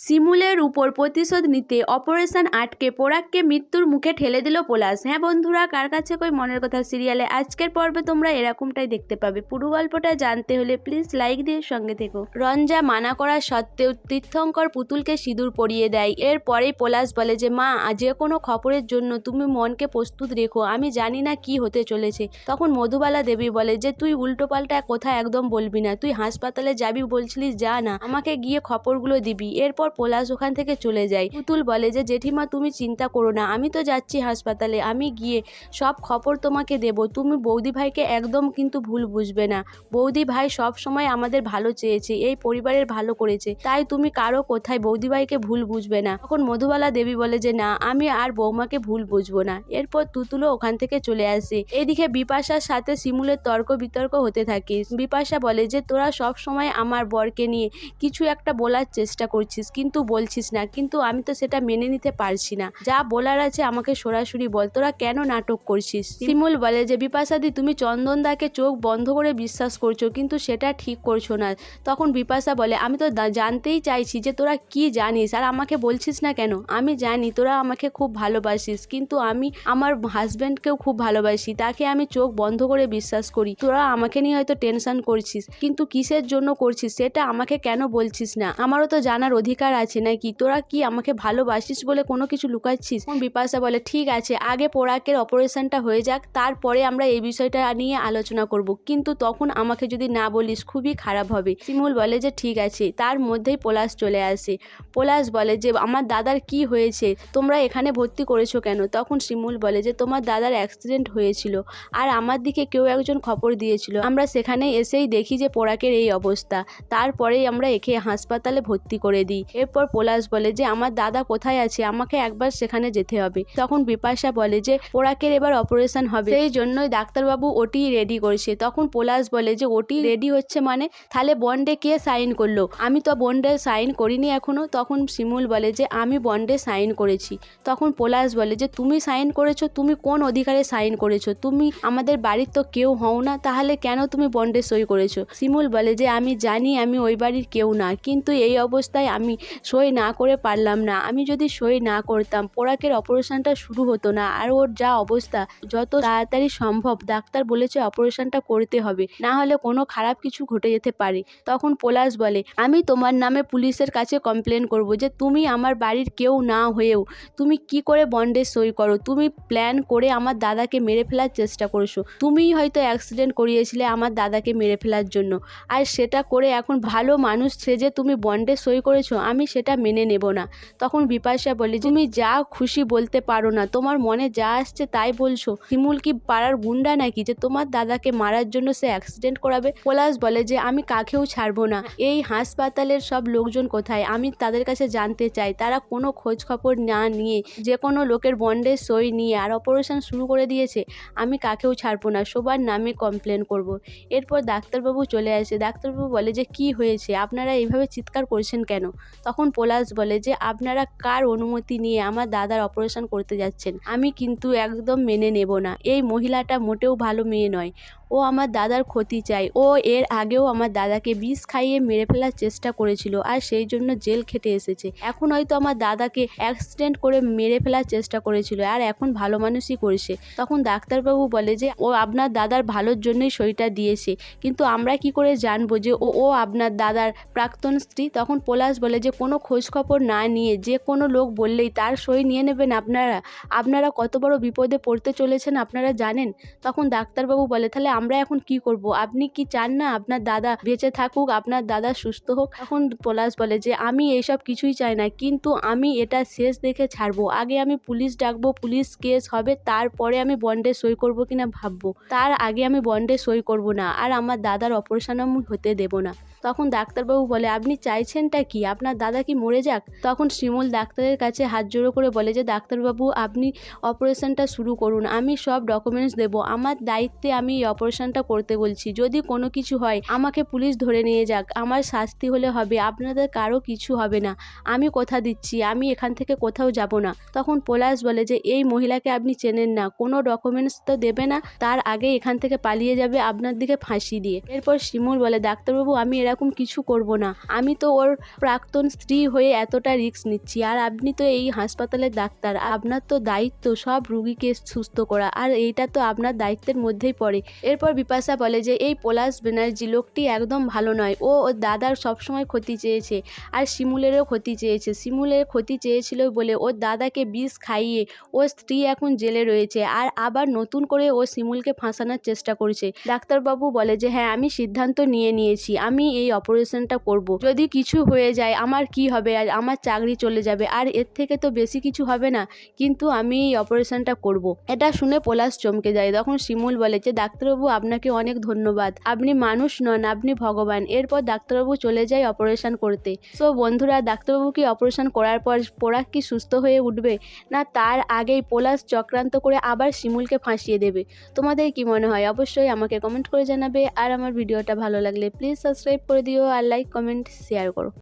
শিমুলের উপর প্রতিশোধ নিতে অপারেশন আটকে পোরাককে মৃত্যুর মুখে ঠেলে দিল পলাশ। হ্যাঁ বন্ধুরা, কার কাছে কই মনের কথা? সিরিয়ালে আজকের পর্বে তোমরা এরকমটাই দেখতে পাবে। পুরো গল্পটা জানতে হলে প্লিজ লাইক দিয়ে সঙ্গে থেকো। রঞ্জা মানা করা সত্ত্বেও তীর্থঙ্কর পুতুলকে সিঁদুর পরিয়ে দেয়। এরপরেই পলাশ বলে যে, মা যে কোনো খবরের জন্য তুমি মনকে প্রস্তুত রেখো, আমি জানি না কি হতে চলেছে। তখন মধুবালা দেবী বলে যে, তুই উল্টোপাল্টা কথা একদম বলবি না। তুই হাসপাতালে যাবি বলছিলিস, যা না। আমাকে গিয়ে খবরগুলো দিবি। এরপর পলাশ ওখান থেকে চলে যায়। পুতুল বলে যে, জেঠিমা, তুমি চিন্তা করো না, আমি তো যাচ্ছি হাসপাতালে, আমি গিয়ে সব খবর তোমাকে দেব। তুমি বৌদি ভাইকে একদম কিন্তু ভুল বুঝবে না। বৌদি ভাই সব সময় আমাদের ভালো চেয়েছে, এই পরিবারের ভালো করেছে। তাই তুমি কারও কোথায় বৌদি ভাইকে ভুল বুঝবে না। তখন মধুবালা দেবী বলে যে, না, আমি আর বৌমাকে ভুল বুঝব না। এরপর তুতুলও ওখান থেকে চলে আসে। এদিকে বিপাশার সাথে শিমুলের তর্ক বিতর্ক হতে থাকে। বিপাশা বলে যে, তোরা সব সময় আমার বরকে নিয়ে কিছু একটা বলার চেষ্টা করছিস কিন্তু বলছিস না। কিন্তু আমি তো সেটা মেনে নিতে পারছি না। যা বলার আছে আমাকে সরাসরি বল। তোরা কেন নাটক করছিস? শিমুল বলে যে, বিপাশাদি, তুমি চন্দনদাকে চোখ বন্ধ করে বিশ্বাস করছ, কিন্তু সেটা ঠিক করছ না। তখন বিপাশা বলে, আমি তো জানতেই চাইছি যে তোরা কি জানিস, আর আমাকে বলছিস না কেন? আমি জানি, তোরা আমাকে খুব ভালোবাসিস, কিন্তু আমি আমার হাজব্যান্ডকেও খুব ভালোবাসি, তাকে আমি চোখ বন্ধ করে বিশ্বাস করি। তোরা আমাকে নিয়ে হয়তো টেনশন করছিস, কিন্তু কিসের জন্য করছিস, সেটা আমাকে কেন বলছিস না? আমারও তো জানার অধিকার আছে নাকি? তোরা কি আমাকে ভালোবাসিস বলে কোনো কিছু লুকাচ্ছিস? বিপাশা বলে, ঠিক আছে, আগে পোড়াকের অপারেশনটা হয়ে যাক, তারপরে আমরা এই বিষয়টা নিয়ে আলোচনা করব। কিন্তু তখন আমাকে যদি না বলিস, খুবই খারাপ হবে। শিমুল বলে যে, ঠিক আছে। তার মধ্যেই পলাশ চলে আসে। পলাশ বলে যে, আমার দাদার কি হয়েছে? তোমরা এখানে ভর্তি করেছ কেন? তখন শিমুল বলে যে, তোমার দাদার অ্যাক্সিডেন্ট হয়েছিল আর আমার দিকে কেউ একজন খবর দিয়েছিল। আমরা সেখানে এসেই দেখি যে পোড়াকের এই অবস্থা। তারপরেই আমরা একে হাসপাতালে ভর্তি করে দিই। এরপর পলাশ বলে যে, আমার দাদা কোথায় আছে? আমাকে একবার সেখানে যেতে হবে। তখন বিপাশা বলে যে, পোড়াকের এবার অপারেশন হবে। সেই জন্যই ডাক্তারবাবু ওটি রেডি করছে। তখন পলাশ বলে যে, ওটি রেডি হচ্ছে মানে তাহলে বন্ডে কে সাইন করল? আমি তো বন্ডে সাইন করিনি এখনও। তখন শিমুল বলে যে, আমি বন্ডে সাইন করেছি। তখন পলাশ বলে যে, তুমি সাইন করেছ? তুমি কোন অধিকারে সাইন করেছ? তুমি আমাদের বাড়ির তো কেউ হও না, তাহলে কেন তুমি বন্ডে সই করেছ? শিমুল বলে যে, আমি জানি আমি ওই বাড়ির কেউ না, কিন্তু এই অবস্থায় আমি সই না করে পারলাম না। আমি যদি সই না করতাম পোড়াকের অপারেশনটা শুরু হতো না। আর ওর যা অবস্থা, যত তাড়াতাড়ি সম্ভব ডাক্তার বলেছে অপারেশনটা করতে হবে। না হলে কোনো খারাপ কিছু ঘটে যেতে পারে। তখন পলাশ বলে, আমি তোমার নামে পুলিশের কাছে কমপ্লেন করব যে তুমি আমার বাড়ির কেউ না হয়েও। তুমি কি করে বন্ডে সই করো? তুমি প্ল্যান করে আমার দাদাকে মেরে ফেলার চেষ্টা করেছ। তুমিই হয়তো অ্যাক্সিডেন্ট করিয়েছিলে আমার দাদাকে মেরে ফেলার জন্য। আর সেটা করে এখন ভালো মানুষ সেজে তুমি বন্ডে সই করেছ। আমি সেটা মেনে নেব না। তখন বিপাশা বলে, তুমি যা খুশি বলতে পারো না, তোমার মনে যা আসছে তাই বলছো। শিমুল কি পাড়ার গুন্ডা নাকি যে তোমার দাদাকে মারার জন্য সে অ্যাক্সিডেন্ট করাবে? পলাশ বলে যে, আমি কাকেও ছাড়বো না। এই হাসপাতালের সব লোকজন কোথায়? আমি তাদের কাছে জানতে চাই। তারা কোনো খোঁজ খবর না নিয়ে যে কোনো লোকের বন্ডে সই নিয়ে আর অপারেশন শুরু করে দিয়েছে। আমি কাকেও ছাড়বো না, সবার নামে কমপ্লেন করব। এরপর ডাক্তারবাবু চলে আসে। ডাক্তারবাবু বলে যে, কি হয়েছে? আপনারা এইভাবে চিৎকার করছেন কেন? তখন পলাশ বলে যে, আপনারা কার অনুমতি নিয়ে আমার দাদার অপারেশন করতে যাচ্ছেন? আমি কিন্তু একদম মেনে নেব না। এই মহিলাটা মোটেও ভালো মেয়ে নয়। ও আমার দাদার ক্ষতি চায়। ও এর আগেও আমার দাদাকে বিষ খাইয়ে মেরে ফেলার চেষ্টা করেছিল আর সেই জন্য জেল খেটে এসেছে। এখন হয়তো আমার দাদাকে অ্যাক্সিডেন্ট করে মেরে ফেলার চেষ্টা করেছিল আর এখন ভালো মানুষই করেছে। তখন ডাক্তারবাবু বলে যে, ও আপনার দাদার ভালোর জন্যই সইটা দিয়েছে। কিন্তু আমরা কি করে জানব যে ও ও আপনার দাদার প্রাক্তন স্ত্রী? তখন পলাশ বলে যে কোনো খোঁজখবর না নিয়ে যে কোনো লোক বললেই তার সই নিয়ে নেবেন আপনারা। আপনারা কত বড় বিপদে পড়তে চলেছেন আপনারা জানেন? তখন ডাক্তারবাবু বলে, তাহলে আমরা এখন কি করব? আপনি কি চান না আপনার দাদা বেঁচে থাকুক, আপনার দাদা সুস্থ হোক? তখন পলাশ বলে যে, আমি এইসব কিছুই চাই না, কিন্তু আমি এটা শেষ দেখে ছাড়বো। আগে আমি পুলিশ ডাকবো, পুলিশ কেস হবে, তারপরে আমি বন্ডে সই করব কিনা ভাববো। তার আগে আমি বন্ডে সই করব না, আর আমার দাদার অপারেশন আমি হতে দেব না। তখন ডাক্তারবাবু বলে, আপনি চাইছেনটা কি? আপনার দাদা কি মরে যাক? তখন শিমুল ডাক্তারের কাছে হাত জোড়ো করে বলে যে, ডাক্তারবাবু, আপনি অপারেশনটা শুরু করুন। আমি সব ডকুমেন্টস দেব। আমার দায়িত্বে আমি এই অপারেশনটা করতে বলছি। যদি কোনো কিছু হয়, আমাকে পুলিশ ধরে নিয়ে যাক। আমার শাস্তি হলে হবে। আপনাদের কারও কিছু হবে না। আমি কথা দিচ্ছি। আমি এখান থেকে কোথাও যাব না। তখন পলাশ বলে যে, এই মহিলাকে আপনি চেনেন না। কোনো ডকুমেন্টস তো দেবে না। তার আগে এখান থেকে পালিয়ে যাবে আপনার দিকে ফাঁসি দিয়ে। এরপর শিমুল বলে, ডাক্তারবাবু, আমি এর এরকম কিছু করব না। আমি তো ওর প্রাক্তন স্ত্রী হয়ে এতটা রিস্ক নিচ্ছি। আর আপনি তো এই হাসপাতালের ডাক্তার, আপনার তো দায়িত্ব সব রুগীকে সুস্থ করা। আর এইটা তো আপনার দায়িত্বের মধ্যেই পড়ে। এরপর বিপাশা বলে যে, এই পলাশ ব্যানার্জি লোকটি একদম ভালো নয়। ও ওর দাদার সবসময় ক্ষতি চেয়েছে। আর শিমুলেরও ক্ষতি চেয়েছে। শিমুলের ক্ষতি চেয়েছিল বলে ওর দাদাকে বিষ খাইয়ে ওর স্ত্রী এখন জেলে রয়েছে। আর আবার নতুন করে ও শিমুলকে ফাঁসানোর চেষ্টা করছে। ডাক্তারবাবু বলে যে হ্যাঁ আমি সিদ্ধান্ত নিয়ে নিয়েছি। আমি এই অপারেশনটা করব। যদি কিছু হয়ে যায়, আমার কি হবে? আর আমার চাকরি চলে যাবে, আর এর থেকে তো বেশি কিছু হবে না। কিন্তু আমি এই অপারেশনটা করব। এটা শুনে পলাশ চমকে যায়। তখন শিমুল বলে যে, ডাক্তারবাবু, আপনাকে অনেক ধন্যবাদ। আপনি মানুষ নন, আপনি ভগবান। এরপর ডাক্তারবাবু চলে যায় অপারেশন করতে। সো বন্ধুরা, ডাক্তারবাবু কি অপারেশন করার পর পোড়াক কি সুস্থ হয়ে উঠবে? না, তার আগেই পলাশ চক্রান্ত করে আবার শিমুলকে ফাঁসিয়ে দেবে। তোমাদের কি মনে হয়? অবশ্যই আমাকে কমেন্ট করে জানাবে। আর আমার ভিডিওটা ভালো লাগলে প্লিজ সাবস্ক্রাইব করে দিও আর লাইক কমেন্ট শেয়ার করো।